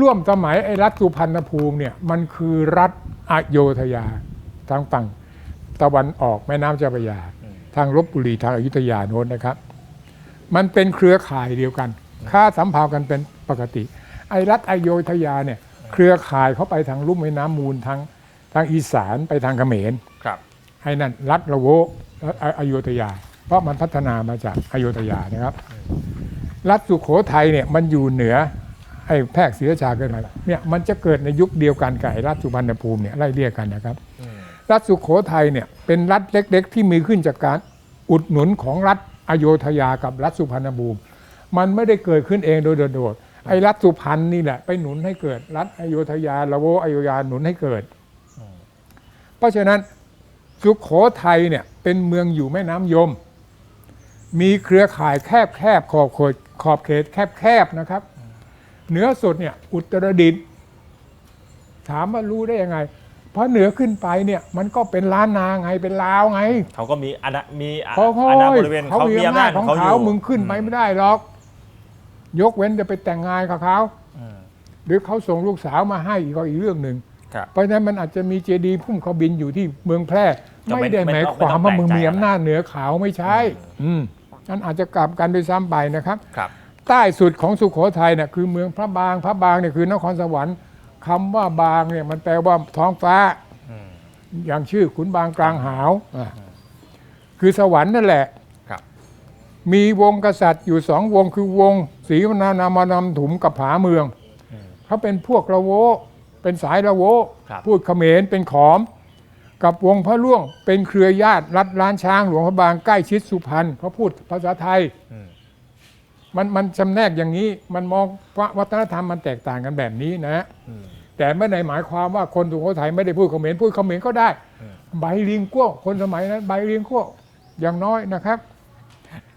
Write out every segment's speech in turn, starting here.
ร่วมสมัยไอ้รัฐสุพรรณภูมิเนี่ยมันคือรัฐอโยธยาทางฝั่งตะวันออกแม่น้ำเจ้าพระยา ทางลบบุรีทางอยุธยาโน้นนะครับ มันเป็นเครือข่ายเดียวกัน ค่าสัมพันธ์กันเป็นปกติ ไอ้รัฐอโยธยาเนี่ยเครือข่ายเขาไปทางลุ่มแม่น้ำมูลทางทางอีสานไปทางเขมรครับให้นั่นรัฐละโวรัฐออโยธยา เพราะมันพัฒนามาจากอโยธยานะครับ รัฐสุโขทัยเนี่ยมันอยู่เหนือ ไอ้แพรกศรีราชาเกินมาเนี่ยมันจะเกิดในยุคเดียวกันกับไอ้รัฐสุพรรณภูมิเนี่ยไล่เรียกกันนะครับ รัฐสุโขทัยเนี่ยเป็นรัฐเล็ก ๆ ที่มีขึ้นจากการอุดหนุนของรัฐอโยธยากับรัฐสุพรรณภูมิ มันไม่ได้เกิดขึ้นเองโดยโดดๆไอ้รัฐสุพรรณนี่แหละไปหนุนให้เกิด รัฐอโยธยาละโวอโยธยาหนุนให้เกิด เพราะฉะนั้นสุขโขทัยเนี่ยเป็นเมืองอยู่แม่น้ำยม มีเครือข่ายแคบแคบๆขอบเขตขอบเขตแคบแคบๆนะครับ เหนือสุดเนี่ยอุตรดิตถ์ถามว่ารู้ได้ยังไง เพราะเหนือขึ้นไปเนี่ยมันก็เป็นล้านนาไงเป็นลาวไงเขาก็มีอาณามีอาเขาเขาอาณาบริเวณเขาเขามีมีอำอำนานาจจของเขาอเขายู่มึงขึ้นไปไม่ได้หรอก ยกเว้นจะไปแต่งงานกับเขาอืมหรือเขาส่งลูกสาวมาให้อีกก็อีกเรื่องหนึ่งครับเพราะฉะนั้นมันอาจจะมีเจดีย์พุ่มเขาบินอยู่ที่เมืองแพร่ก็ไม่ไม่ได้ไม่หมายต้องความว่าไม่ต้องมึงแปลกใจมีอำนาจเหนือเขาไม่ใช่ อืมนั่นอาจจะกลับกันโดยซ้ำไปนะครับครับ ใต้สุดของสุโขทัยเนี่ยคือเมืองพระบางพระบางเนี่ยคือนครสวรรค์คำว่าบางเนี่ยมันแปลว่าท้องฟ้าอืมอย่างชื่อขุนบางกลางหาวอะคือสวรรค์นั่นแหละครับมีวงกษัตริย์อยู่สองวงคือวงศรีวรรณานามานำถุมกับผาเมืองอืมเขาเป็นพวกละโวเป็นสายละโวครับพูดเขมรเป็นขอม กับวงพระล่วงเป็นเครือญาติรัฐล้านช้างหลวงพระบางใกล้ชิดสุพรรณเขาพูดภาษาไทยอื มมันมันจำแนกอย่างนี้มันมองว่าวัฒนธรรมมันแตกต่างกันแบบนี้นะอืมแต่ไม่ได้หมายความว่าคนสุโขทัยไม่ได้พูดเขมรพูดเขมรก็ได้อืมใบลิงกั้วคนสมัยนั้นใบลิงกั้วอย่างน้อยนะครับ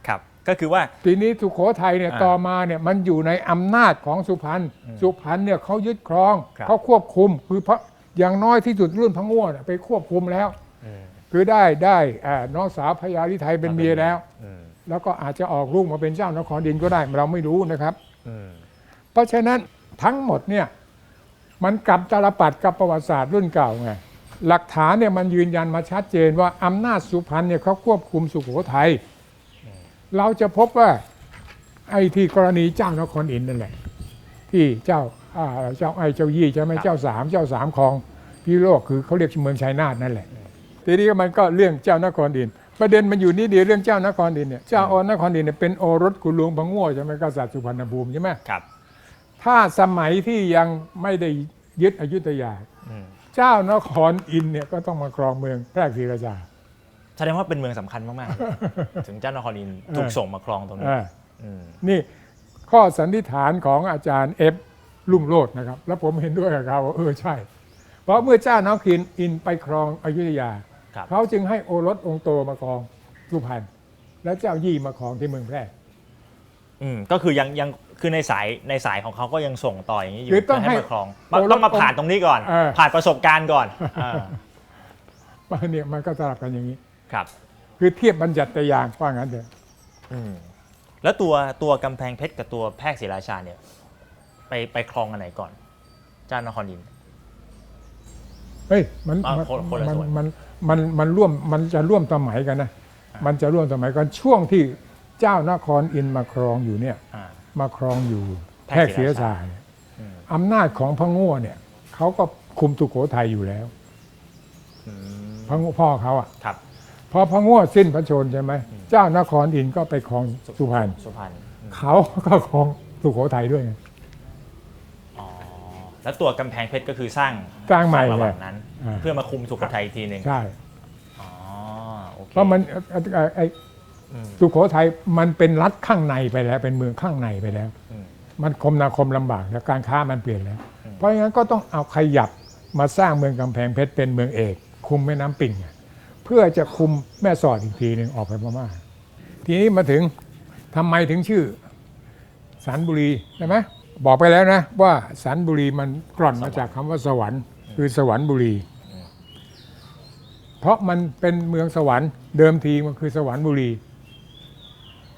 ครับก็คือว่าทีนี้สุโขทัยเนี่ยอ่าต่อมาเนี่ยมันอยู่ในอำนาจของสุพรรณอืมสุพรรณเนี่ยเขายึดครองครับเขาควบคุมคือพระอย่างน้อยที่สุดรุ่นพระง่วนไปควบคุมแล้วอืมคือได้ได้อ่าน้องสาวพญาลิไทยเป็นเมียแล้วอืม แล้วก็อาจจะออกลูกมาเป็นเจ้านครดินก็ได้ เราไม่รู้นะครับอืมเพราะฉะนั้นทั้งหมดเนี่ยมันกลับตาลปัดกับประวัติศาสตร์รุ่นเก่าไงหลักฐานเนี่ยมันยืนยันมาชัดเจนว่าอำนาจสุพรรณเนี่ยเขาควบคุมสุโขทัยเราจะพบว่าไอ้ที่กรณีเจ้านครอินทร์นั่นแหละ ที่เจ้าอ่าเจ้าไอ้เจ้ายี่ใช่ไหมเจ้าสามเจ้าสามของพี่โลกคือเขาเรียกเมืองชัยนาทนั่นแหละทีนี้มันก็เรื่องเจ้านครดิน ประเด็นมันอยู่นี่เดียวเรื่องเจ้านครดินเนี่ยเจ้าอนครดินเนี่ยเป็นโอรสกุลวงพระง่วใช่ไหมกษัตริย์สุพรรณภูมิใช่ไหมครับ ถ้าสมัยที่ยังไม่ได้ยึดอยุธยาอืมเจ้านครอินทร์เนี่ยก็ต้องมาครองเมืองแพรกศรีราชาแสดงว่าเป็นเมืองสำคัญมากๆ ถึงเจ้านครอินทร์ถูกส่งมาครองตรงนี้อ่าอืมนี่ข้อสันนิษฐานของอาจารย์เอฟลุ่งโลดนะครับ แล้วผมเห็นด้วยกับเขาว่าเออใช่ เพราะเมื่อเจ้านครอินทร์ไปครองอยุธยา ครับเขาจึงให้โอรสองค์โตมาครองสุพรรณและเจ้ายี่มาครองที่เมืองแพร่อืมก็คือยังยังคือในสายในสายของเขาก็ยังส่งต่ออย่างนี้อยู่คือต้องให้มาครองโอรสต้องมาผ่านตรงนี้ก่อน เออ ผ่านประสบการณ์ก่อนอ่าว่าเนี่ยมันก็สลับกันอย่างนี้ ครับคือเทียบบัญญัติยางว่างั้นเถอะอืมแล้วตัวตัวกำแพงเพชรกับตัวแพรกศรีราชาเนี่ย ไปไปครองอันไหนก่อน เจ้านครอินทร์ เฮ้ยมันอ่ามันคนคนละมันส่วน มัน มันมันร่วมมันจะร่วมสมัยกันนะมันจะร่วมสมัยกันช่วงที่เจ้านครอินทร์มาครองอยู่เนี่ยอ่า มาครองอยู่แพแพร่ร่ศศรีรีราราชาชาเนี่ยอืม อำนาจของพระโง่เนี่ยเขาก็คุมสุโขทัยอยู่แล้วอืมพระโง่พ่อเขาอะครับพอพระโง่สิ้นพระชนม์ใช่ไหมเจ้านครอินทร์ก็ไปครองสุพรรณสุพรรณอืมเขาก็ครองสุโขทัยด้วยไง อ๋อแล้วตัวกำแพงเพชรก็คือสร้างสร้างใหม่ ระหไงว่างนั้นอ่า เพื่อมาคุมสุโขทัยอีกทีหนึ่งใช่อ๋อโอเคเพราะมันเอ่อเอ่อไอ้อืมสุโขทัยมันเป็นรัฐข้างในไปแล้ว เป็นเมืองข้างในไปแล้ว อืม มันคมนาคมลำบากแล้วการค้ามันเปลี่ยนแล้ว อืม เพราะงั้นก็ต้องเอาขยับมาสร้างเมืองกำแพงเพชรเป็นเมืองเอก คุมแม่น้ำปิ่งอะเพื่อจะคุมแม่สอดอีกทีหนึ่งออกไปพม่าทีนี้มาถึงทำไมถึงชื่อสันบุรีใช่ไหมบอกไปแล้วนะว่าสันบุรีมันกร่อนมาจากคำว่าสวรรค์คือสวรรค์บุรี เพราะมันเป็นเมืองสวรรค์เดิมทีมันคือสวรรค์บุรี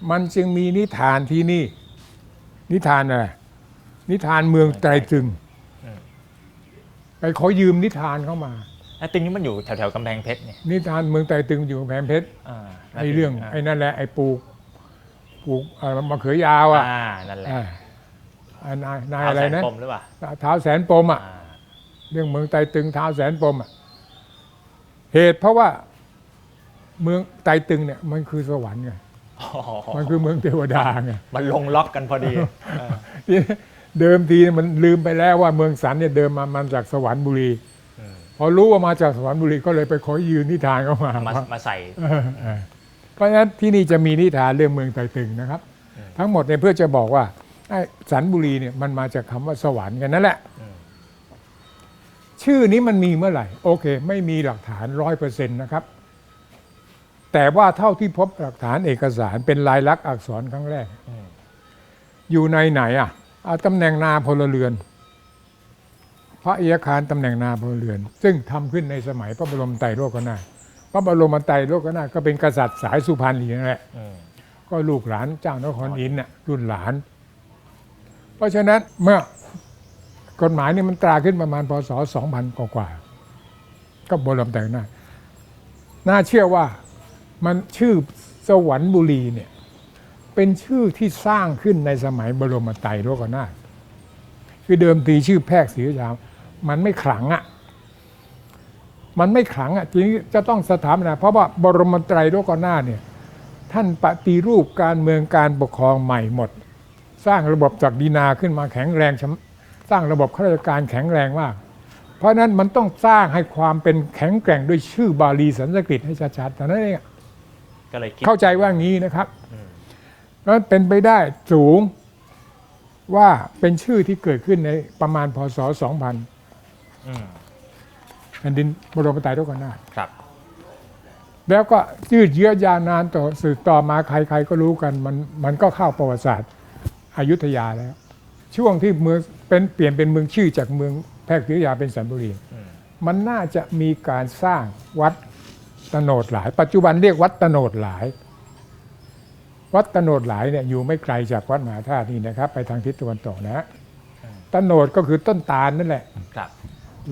มันจึงมีนิทานที่นี่ นิทานอะไรนิทานเมืองไตรตรึงอืมไปขอยืมนิทานเข้ามาไอ้ตึงนี้มันอยู่แถวแถวๆกำแพงเพชรเนี่ยนิทานเมืองไตรตรึงอยู่กำแพงเพชรอ่าไอ้เรื่องาไอ้นั่นแหละไอ้ปลูกปลูกเอ่อมะเขือยาวอะอ่านั่นแหละอ่าอ่านายนายเท้าอะไรแสนนะปมหรือเปล่า เท้าแสนปมอะ อ่า เรื่องเมืองไตรตรึงเท้าแสนปมอะ เหตุเพราะว่าเมืองไตรตรึงเนี่ยมันคือสวรรค์ไงอ๋อมันคือเมืองเทวดาไงมันลงล็อกกันพอดีเออที่เดิมทีมันลืมไปแล้วว่าเมืองสันเนี่ยเดิมมามาจากสวรรค์บุรีอืมพอรู้ว่ามาจากสวรรค์บุรีก็เลยไปขอยืนนิทานเข้ามามามาใส่ เออเออเพราะฉะนั้นที่นี่จะมีนิทานเรื่องเมืองไตรตรึงนะครับอืมทั้งหมดเนี่ยเพื่อจะบอกว่าไอ้สันบุรีเนี่ยมันมาจากคำว่าสวรรค์กันนั่นแหละอืม ชื่อนี้มันมีเมื่อไหร่ โอเค ไม่มีหลักฐานร้อยเปอร์เซ็นต์นะครับ แต่ว่าเท่าที่พบหลักฐานเอกสารเป็นลายลักษณ์อักษรครั้งแรกออยู่ในไหนอะอาตำแหน่งนาพลเรือน พระเอียคารตำแหน่งนาพลเรือน ซึ่งทำขึ้นในสมัยพระบรมไตรโลกนาถพระบรมไตรโลกนาถก็เป็นกษัตริย์สายสุพรรณอีกนั่นแหละก็ลูกหลานเจ้านครอินทร์น่ะรุ่นหลาน เพราะฉะนั้นเมื่อ กฎหมายนี่มันตราขึ้นประมาณพศ2000 กว่าก็บรมไตรนาน่าเชื่อว่ามันชื่อสวรรค์บุรีเนี่ยเป็นชื่อที่สร้างขึ้นในสมัยบรมไตรโลกนาถคือเดิมทีชื่อแพรกศรีราชามันไม่ขลังอะ่ะมันไม่ขลังอะ่ะทีนี้จะต้องสถาปนาเพราะว่าบรมไตรโลกนาถเนี่ยท่านปฏิรูปการเมืองการปกครองใหม่หมด สร้างระบบจากดีนาขึ้นมาแข็งแรง สร้างระบบข้าราชการแข็งแรงมาก เพราะฉะนั้นมันต้องสร้างให้ความเป็นแข็งแกร่งด้วยชื่อบาลีสันสกฤตให้ชัดๆแต่นั้นเองก็เลยคิดเข้าใจว่างี้นะครับอืมแล้วเป็นไปได้สูงว่าเป็นชื่อที่เกิดขึ้นในประมาณพศ 2000อืมแผ่นดินบรมไตรโลกนาถครับ แล้วก็ยืดเยื้อยาวนานต่อสืบต่อมาใครๆก็รู้กัน มันมันก็เข้าประวัติศาสตร์อยุธยาแล้ว ช่วงที่เมือง เป็นเปลี่ยนเป็นเมืองชื่อจากเมืองแพรกศรีอยุธยาเป็นสันบุรีอืมมันน่าจะมีการสร้างวัดตโนดหลาย ปัจจุบันเรียกวัดตโนดหลาย วัดตโนดหลายเนี่ยอยู่ไม่ไกลจากวัดมหาธาตุนี่นะครับ ไปทางทิศตะวันตกนะตโนดก็คือต้นตาลนั่นแหละครับ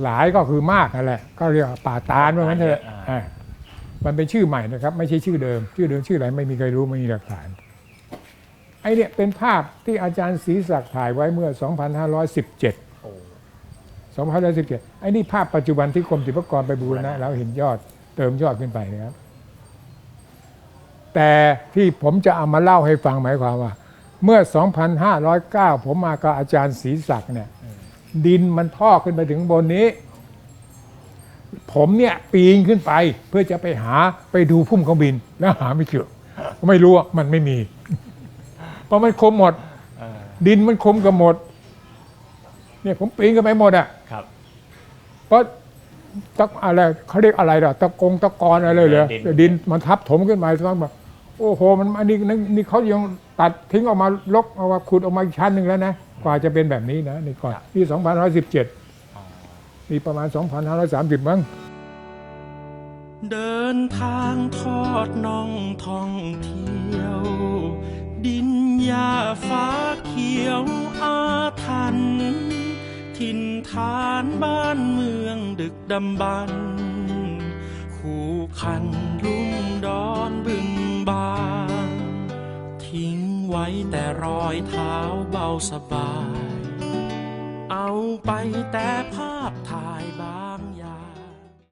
หลายก็คือมากนั่นแหละ ก็เรียกว่าป่าตาลว่างั้นเถอะอ่าอ่ามันเป็นชื่อใหม่นะครับ ไม่ใช่ชื่อเดิม ชื่อเดิมชื่ออะไรไม่มีใครรู้ไม่มีหลักฐาน ไอเนี่ยเป็นภาพที่อาจารย์ศรีศักดิ์ถ่ายไว้เมื่อ 2517โอ้2517ไอ้นี่ภาพปัจจุบันที่กรมศิลปากรไปบูรณะแล้วเห็นยอดเติมยอดขึ้นไปนะครับ แต่ที่ผมจะเอามาเล่าให้ฟังหมายความว่า เมื่อ 2509 ผมมากับอาจารย์ศรีศักดิ์เนี่ย ดินมันท่อขึ้นไปถึงบนนี้ ผมเนี่ยปีนขึ้นไปเพื่อจะไปหาไปดูพุ่มเครื่องบินแล้วหาไม่เจอไม่รู้ว่ามันไม่มีเพ ราะมันคมหมดเออดินมันคมกับหมด เนี่ยผมปีนกันไปหมดอะครับเพราะตะอะไรเขาเรียกอะไรล่ะตะกงตะกอนอะไรเลยดินดินมันทับถมขึ้นมาต้องแบบโอ้โห มันอันนี้นี่นี่เขายังตัดทิ้งออกมาลกเอามาขุดออกมาอีกชั้นหนึ่งแล้วนะกว่าจะเป็นแบบนี้นะนี่ก่อนปี2517อ๋อมีประมาณ 2530 มั้งเดินทางทอดน่องท่องเที่ยว ดิน หญ้าฟ้าเขียวอาทันถิ่นฐานบ้านเมืองดึกดำบรรคู่คันลุ่มดอนบึงบานทิ้งไว้แต่รอยเท้าเบาสบาย เอาไปแต่ภาพ